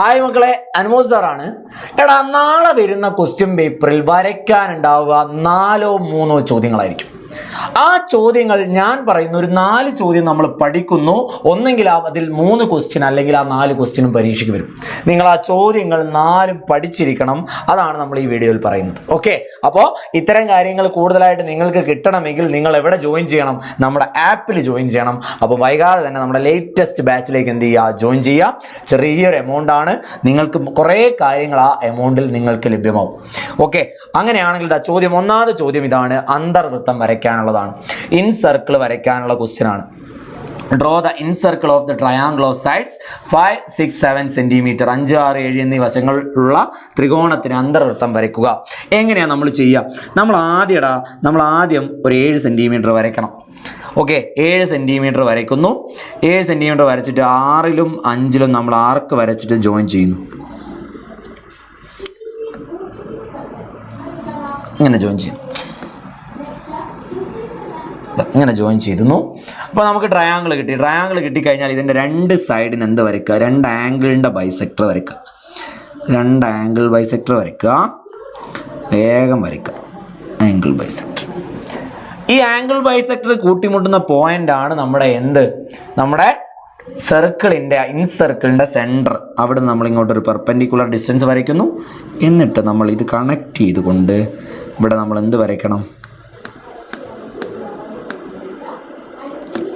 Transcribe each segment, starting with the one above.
Hi മക്കളെ അനുമോദ് സാറാണ്. എടാ നാളെ വരുന്ന ക്വസ്റ്റ്യൻ പേപ്പറിൽ വരയ്ക്കാനുണ്ടാവുക നാലോ മൂന്നോ ചോദ്യങ്ങളായിരിക്കും. ആ ചോദ്യങ്ങൾ ഞാൻ പറയുന്ന ഒരു നാല് ചോദ്യം നമ്മൾ പഠിക്കുന്നു. ഒന്നെങ്കിൽ അതിൽ മൂന്ന് ക്വസ്റ്റ്യൻ അല്ലെങ്കിൽ ആ നാല് ക്വസ്റ്റ്യനും പരീക്ഷയ്ക്ക് വരും. നിങ്ങൾ ആ ചോദ്യങ്ങൾ നാലും പഠിച്ചിരിക്കണം. അതാണ് നമ്മൾ ഈ വീഡിയോയിൽ പറയുന്നത്. ഓക്കെ അപ്പോൾ ഇത്തരം കാര്യങ്ങൾ കൂടുതലായിട്ട് നിങ്ങൾക്ക് കിട്ടണമെങ്കിൽ നിങ്ങൾ എവിടെ ജോയിൻ ചെയ്യണം? നമ്മുടെ ആപ്പിൽ ജോയിൻ ചെയ്യണം. അപ്പോൾ വൈകാതെ തന്നെ നമ്മുടെ ലേറ്റസ്റ്റ് ബാച്ചിലേക്ക് എന്ത് ചെയ്യുക? ജോയിൻ ചെയ്യുക. ചെറിയൊരു എമൗണ്ട് ആണ്. നിങ്ങൾക്ക് കുറേ കാര്യങ്ങൾ ആ എമൗണ്ടിൽ നിങ്ങൾക്ക് ലഭ്യമാവും. ഓക്കെ അങ്ങനെയാണെങ്കിൽ ചോദ്യം ഒന്നാമത്തെ ചോദ്യം ഇതാണ്. അന്തർവൃത്തം വരയ്ക്കാനുള്ളതാണ്. ഇൻ സർക്കിൾ വരയ്ക്കാനുള്ള ക്വസ്റ്റ്യൻ ആണ്. Draw the in circle of the triangle of sides five six seven centimetre അഞ്ച് ആറ് ഏഴ് എന്നീ വശങ്ങളുള്ള ത്രികോണത്തിന് അന്തർവൃത്തം വരയ്ക്കുക. എങ്ങനെയാണ് നമ്മൾ ചെയ്യുക? നമ്മൾ ആദ്യടാ നമ്മൾ ആദ്യം ഒരു ഏഴ് സെന്റിമീറ്റർ വരയ്ക്കണം. ഓക്കെ ഏഴ് സെന്റിമീറ്റർ വരയ്ക്കുന്നു. ഏഴ് സെന്റിമീറ്റർ വരച്ചിട്ട് ആറിലും അഞ്ചിലും നമ്മൾ ആർക്ക് വരച്ചിട്ട് ജോയിൻ ചെയ്യുന്നു? ഇങ്ങനെ ജോയിൻ ചെയ്യുന്നു. ഇങ്ങനെ ജോയിൻ ചെയ്തിരുന്നു. അപ്പോൾ നമുക്ക് ട്രയാങ്കിൾ കിട്ടി. ട്രയാങ്കിൾ കിട്ടിക്കഴിഞ്ഞാൽ ഇതിന്റെ രണ്ട് സൈഡിന് എന്ത് വരയ്ക്കുക? രണ്ട് ആംഗിളിന്റെ ബൈസെക്ടർ വരയ്ക്കുക. രണ്ട് ആംഗിൾ ബൈസെക്ടർ വരയ്ക്കുക. വേഗം വരയ്ക്കുക. ആംഗിൾ ബൈസെക്ടർ ഈ ആംഗിൾ ബൈസെക്ടർ കൂട്ടിമുട്ടുന്ന പോയിന്റ് ആണ് നമ്മുടെ എന്ത്? നമ്മുടെ സർക്കിളിന്റെ ഇൻ സർക്കിളിന്റെ സെന്റർ അവിടെ നമ്മൾ ഇങ്ങോട്ട് ഒരു പെർപെൻഡിക്കുലർ ഡിസ്റ്റൻസ് വരയ്ക്കുന്നു. എന്നിട്ട് നമ്മൾ ഇത് കണക്ട് ചെയ്തുകൊണ്ട് ഇവിടെ നമ്മൾ എന്ത് വരയ്ക്കണം?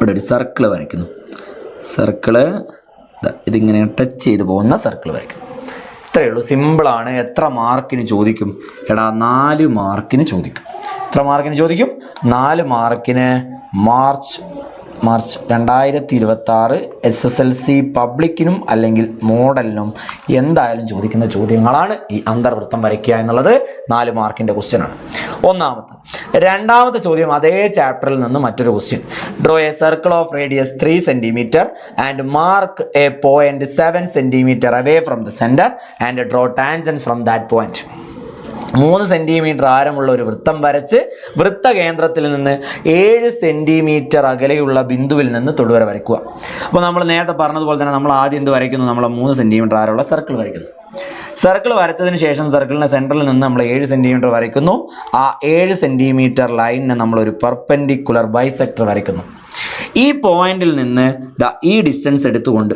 ഇവിടെ ഒരു സർക്കിൾ വരയ്ക്കുന്നു. സർക്കിൾ ഇതിങ്ങനെ ടച്ച് ചെയ്ത് പോകുന്ന സർക്കിൾ വരയ്ക്കുന്നു. ഇത്രയേ ഉള്ളൂ. സിമ്പിളാണ് എത്ര മാർക്കിന് ചോദിക്കും? എടാ നാല് മാർക്കിന് ചോദിക്കും. എത്ര മാർക്കിന് ചോദിക്കും? നാല് മാർക്കിന് മാർച്ച് മാർച്ച് രണ്ടായിരത്തി ഇരുപത്തി ആറ് എസ് എസ് എൽ സി പബ്ലിക്കിനും അല്ലെങ്കിൽ മോഡലിനും എന്തായാലും ചോദിക്കുന്ന ചോദ്യങ്ങളാണ് ഈ അന്തർവൃത്തം വരയ്ക്കുക എന്നുള്ളത് നാല് മാർക്കിന്റെ ക്വസ്റ്റ്യൻ ആണ് ഒന്നാമത്തെ രണ്ടാമത്തെ ചോദ്യം അതേ ചാപ്റ്ററിൽ നിന്ന് മറ്റൊരു question. Draw a circle of radius three centimetre and mark a point seven centimetre away from the centre and draw tangent from that point മൂന്ന് സെന്റിമീറ്റർ ആരമുള്ള ഒരു വൃത്തം വരച്ച് വൃത്തകേന്ദ്രത്തിൽ നിന്ന് ഏഴ് സെന്റിമീറ്റർ അകലെയുള്ള ബിന്ദുവിൽ നിന്ന് തൊടുവര വരയ്ക്കുക. അപ്പോൾ നമ്മൾ നേരത്തെ പറഞ്ഞതുപോലെ തന്നെ നമ്മൾ ആദ്യം എന്ത് വരയ്ക്കുന്നു? നമ്മൾ മൂന്ന് സെന്റിമീറ്റർ ആരമുള്ള സർക്കിൾ വരയ്ക്കുന്നു. സർക്കിൾ വരച്ചതിന് ശേഷം സർക്കിളിന്റെ സെന്ററിൽ നിന്ന് നമ്മൾ ഏഴ് സെന്റിമീറ്റർ വരയ്ക്കുന്നു. ആ ഏഴ് സെന്റിമീറ്റർ ലൈനിനെ നമ്മൾ ഒരു പെർപെൻഡിക്കുലർ ബൈസെക്ടർ വരയ്ക്കുന്നു. ഈ പോയിന്റിൽ നിന്ന് ഈ ഡിസ്റ്റൻസ് എടുത്തുകൊണ്ട്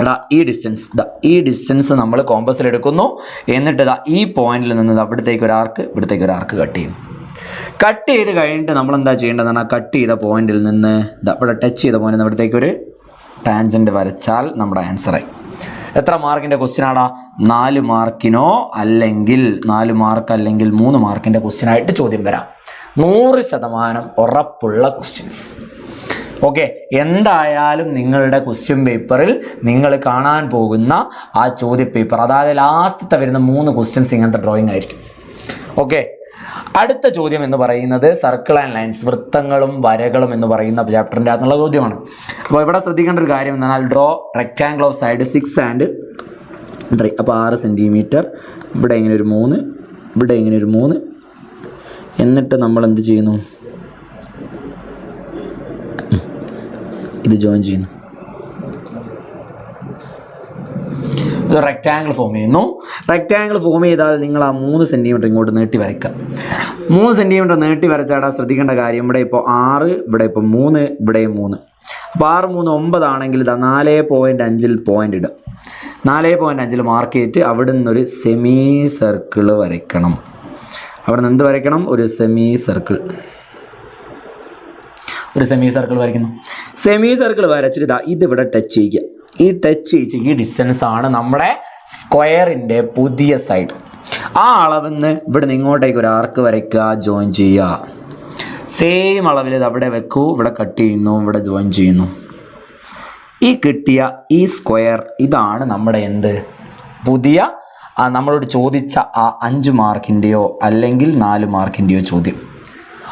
എടാ ഈ ഡിസ്റ്റൻസ് ദ ഈ ഡിസ്റ്റൻസ് നമ്മൾ കോമ്പസിൽ എടുക്കുന്നു. എന്നിട്ട് ദാ ഈ പോയിന്റിൽ നിന്ന് അവിടത്തേക്ക് ഒരു ആർക്ക് ഇവിടത്തേക്ക് ഒരു ആർക്ക് കട്ട് ചെയ്യും. കട്ട് ചെയ്ത് കഴിഞ്ഞിട്ട് നമ്മൾ എന്താ ചെയ്യേണ്ടതെന്ന് പറഞ്ഞാൽ കട്ട് ചെയ്ത പോയിന്റിൽ നിന്ന് ഇവിടെ ടച്ച് ചെയ്ത പോയിന്റിൽ നിന്ന് ഇവിടത്തേക്ക് ഒരു ടാൻജന്റ് വരച്ചാൽ നമ്മുടെ ആൻസറായി എത്ര മാർക്കിന്റെ ക്വസ്റ്റ്യൻ ആടാ? നാല് മാർക്കിനോ അല്ലെങ്കിൽ നാല് മാർക്ക് അല്ലെങ്കിൽ മൂന്ന് മാർക്കിന്റെ ക്വസ്റ്റ്യൻ ആയിട്ട് ചോദ്യം വരാം. നൂറ് ശതമാനം ഉറപ്പുള്ള ക്വസ്റ്റ്യൻസ് ഓക്കെ എന്തായാലും നിങ്ങളുടെ ക്വസ്റ്റ്യൻ പേപ്പറിൽ നിങ്ങൾ കാണാൻ പോകുന്ന ആ ചോദ്യ പേപ്പർ അതായത് ലാസ്റ്റത്തെ വരുന്ന മൂന്ന് ക്വസ്റ്റ്യൻസ് ഇങ്ങനത്തെ ഡ്രോയിങ് ആയിരിക്കും. ഓക്കെ അടുത്ത ചോദ്യം എന്ന് പറയുന്നത് സർക്കിൾ ആൻഡ് ലൈൻസ് വൃത്തങ്ങളും വരകളും എന്ന് പറയുന്ന ചാപ്റ്ററിന്റെ അകത്തുള്ള ചോദ്യമാണ്. അപ്പോൾ ഇവിടെ ശ്രദ്ധിക്കേണ്ട ഒരു കാര്യം എന്നാൽ draw rectangle of side six and three അപ്പോൾ ആറ് സെന്റിമീറ്റർ ഇവിടെ ഇങ്ങനെ ഒരു മൂന്ന് ഇവിടെ ഇങ്ങനെ ഒരു മൂന്ന്. എന്നിട്ട് നമ്മൾ എന്ത് ചെയ്യുന്നു? ഇത് ജോയിൻ ചെയ്യുന്നു. ഒരു റെക്റ്റാങ്കിൾ ഫോം ചെയ്യുന്നു. റെക്റ്റാങ്കിൾ ഫോം ചെയ്താൽ നിങ്ങൾ ആ മൂന്ന് സെന്റിമീറ്റർ ഇങ്ങോട്ട് നീട്ടി വരയ്ക്കുക. മൂന്ന് സെന്റിമീറ്റർ നീട്ടി വരച്ചാടാ ശ്രദ്ധിക്കേണ്ട കാര്യം ഇവിടെ ഇപ്പോൾ ആറ് ഇവിടെ ഇപ്പോൾ മൂന്ന് ഇവിടെയും മൂന്ന്. അപ്പോൾ ആറ് മൂന്ന് ഒമ്പതാണെങ്കിൽ ഇതാ നാല് പോയിന്റ് അഞ്ചിൽ പോയിന്റ് ഇടുക. നാല് പോയിന്റ് അഞ്ചിൽ മാർക്ക് ചെയ്തിട്ട് അവിടെ നിന്നൊരു സെമി സർക്കിൾ വരയ്ക്കണം. അവിടെ നിന്ന് എന്ത് വരയ്ക്കണം? ഒരു സെമി സർക്കിൾ ഒരു സെമി സർക്കിൾ വരയ്ക്കുന്നു. സെമി സർക്കിൾ വരച്ചിട്ട് ഇതാ ഇതിവിടെ ടച്ച് ചെയ്യുക. ഈ ടച്ച് ചെയ്യിച്ച് ഈ ഡിസ്റ്റൻസ് ആണ് നമ്മുടെ സ്ക്വയറിന്റെ പുതിയ സൈഡ് ആ അളവെന്ന് ഇവിടെ നിന്ന് ഇങ്ങോട്ടേക്ക് ഒരു ആർക്ക് വരയ്ക്കുക ജോയിൻ ചെയ്യുക. സെയിം അളവിൽ ഇത് അവിടെ വെക്കൂ ഇവിടെ കട്ട് ചെയ്യുന്നു ഇവിടെ ജോയിൻ ചെയ്യുന്നു. ഈ കിട്ടിയ ഈ സ്ക്വയർ ഇതാണ് നമ്മുടെ എന്ത്? പുതിയ നമ്മളോട് ചോദിച്ച ആ അഞ്ച് മാർക്കിന്റെയോ അല്ലെങ്കിൽ നാല് മാർക്കിന്റെയോ ചോദ്യം.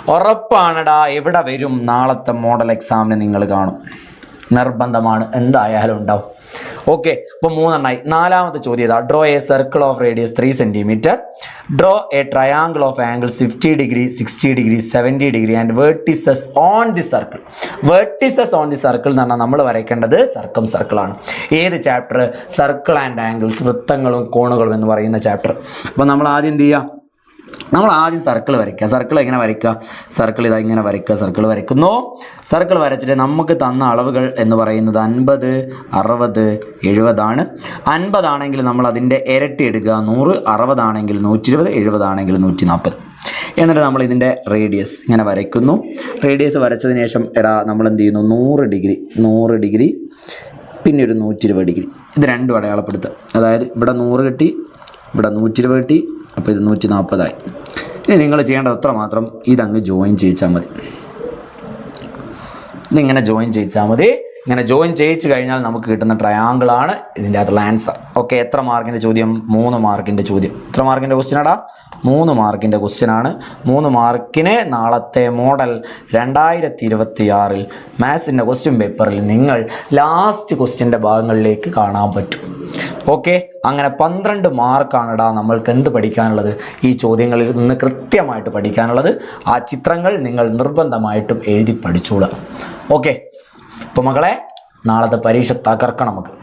ഉറപ്പാണടാ എവിടെ വരും നാളത്തെ മോഡൽ എക്സാമിന് നിങ്ങൾ കാണും. നിർബന്ധമാണ്. എന്തായാലും ഉണ്ടാവും. ഓക്കെ അപ്പോൾ മൂന്നെണ്ണായി. നാലാമത്തെ ചോദ്യം ഇതാ. Draw a circle of radius three centimetre draw a triangle of angle fifty degree sixty degree seventy degree and vertices on the circle vertices on the circle എന്ന് പറഞ്ഞാൽ നമ്മൾ വരയ്ക്കേണ്ടത് സർക്കം സർക്കിളാണ് ഏത് ചാപ്റ്റർ സർക്കിൾ ആൻഡ് ആംഗിൾസ് വൃത്തങ്ങളും കോണുകളും എന്ന് പറയുന്ന ചാപ്റ്റർ അപ്പോൾ നമ്മൾ ആദ്യം എന്ത് ചെയ്യുക നമ്മൾ ആദ്യം സർക്കിൾ വരയ്ക്കുക. സർക്കിൾ എങ്ങനെ വരയ്ക്കുക? സർക്കിൾ ഇതാ ഇങ്ങനെ വരയ്ക്കുക. സർക്കിൾ വരയ്ക്കുന്നു. സർക്കിൾ വരച്ചിട്ട് നമുക്ക് തന്ന അളവുകൾ എന്ന് പറയുന്നത് അൻപത് അറുപത് എഴുപതാണ്. അൻപതാണെങ്കിൽ നമ്മൾ അതിന്റെ ഇരട്ടി എടുക്കുക. നൂറ് അറുപതാണെങ്കിൽ നൂറ്റി ഇരുപത് എഴുപതാണെങ്കിൽ നൂറ്റി നാൽപ്പത് എന്നിട്ട് നമ്മൾ ഇതിന്റെ റേഡിയസ് ഇങ്ങനെ വരയ്ക്കുന്നു. റേഡിയസ് വരച്ചതിന് ശേഷം എടാ നമ്മൾ എന്ത് ചെയ്യുന്നു? നൂറ് ഡിഗ്രി നൂറ് ഡിഗ്രി പിന്നെ ഒരു നൂറ്റി ഇരുപത് ഡിഗ്രി. ഇത് രണ്ടും അടയാളപ്പെടുത്തുക. അതായത് ഇവിടെ നൂറ് കിട്ടി ഇവിടെ നൂറ്റി ഇരുപത് കിട്ടി അപ്പോൾ ഇത് നൂറ്റി നാൽപ്പതായി ഇനി നിങ്ങൾ ചെയ്യേണ്ടത് അത്ര മാത്രം ഇതങ്ങ് ജോയിൻ ചെയ്യിച്ചാൽ മതി. ഇതിങ്ങനെ ജോയിൻ ചെയ്യിച്ചാൽ മതി. ഇങ്ങനെ ജോയിൻ ചെയ്യിച്ചു കഴിഞ്ഞാൽ നമുക്ക് കിട്ടുന്ന ട്രയാങ്കിളാണ് ഇതിന്റെ അകത്തുള്ള ആൻസർ ഓക്കെ എത്ര മാർക്കിന്റെ ചോദ്യം? മൂന്ന് മാർക്കിന്റെ ചോദ്യം. എത്ര മാർക്കിന്റെ ക്വസ്റ്റ്യനാടാ മൂന്ന് മാർക്കിന്റെ ക്വസ്റ്റ്യനാണ് മൂന്ന് മാർക്കിന് നാളത്തെ മോഡൽ രണ്ടായിരത്തി ഇരുപത്തി ആറിൽ മാത്സിന്റെ ക്വസ്റ്റ്യൻ പേപ്പറിൽ നിങ്ങൾ ലാസ്റ്റ് ക്വസ്റ്റ്യന്റെ ഭാഗങ്ങളിലേക്ക് കാണാൻ പറ്റും. ഓക്കെ അങ്ങനെ പന്ത്രണ്ട് മാർക്കാണെടാ നമ്മൾക്ക് എന്ത് പഠിക്കാനുള്ളത്? ഈ ചോദ്യങ്ങളിൽ നിന്ന് കൃത്യമായിട്ട് പഠിക്കാനുള്ളത്. ആ ചിത്രങ്ങൾ നിങ്ങൾ നിർബന്ധമായിട്ടും എഴുതി പഠിച്ചോളുക. ഓക്കെ അപ്പോൾ മകളെ നാളത്തെ പരീക്ഷ തകർക്കണം നമുക്ക്.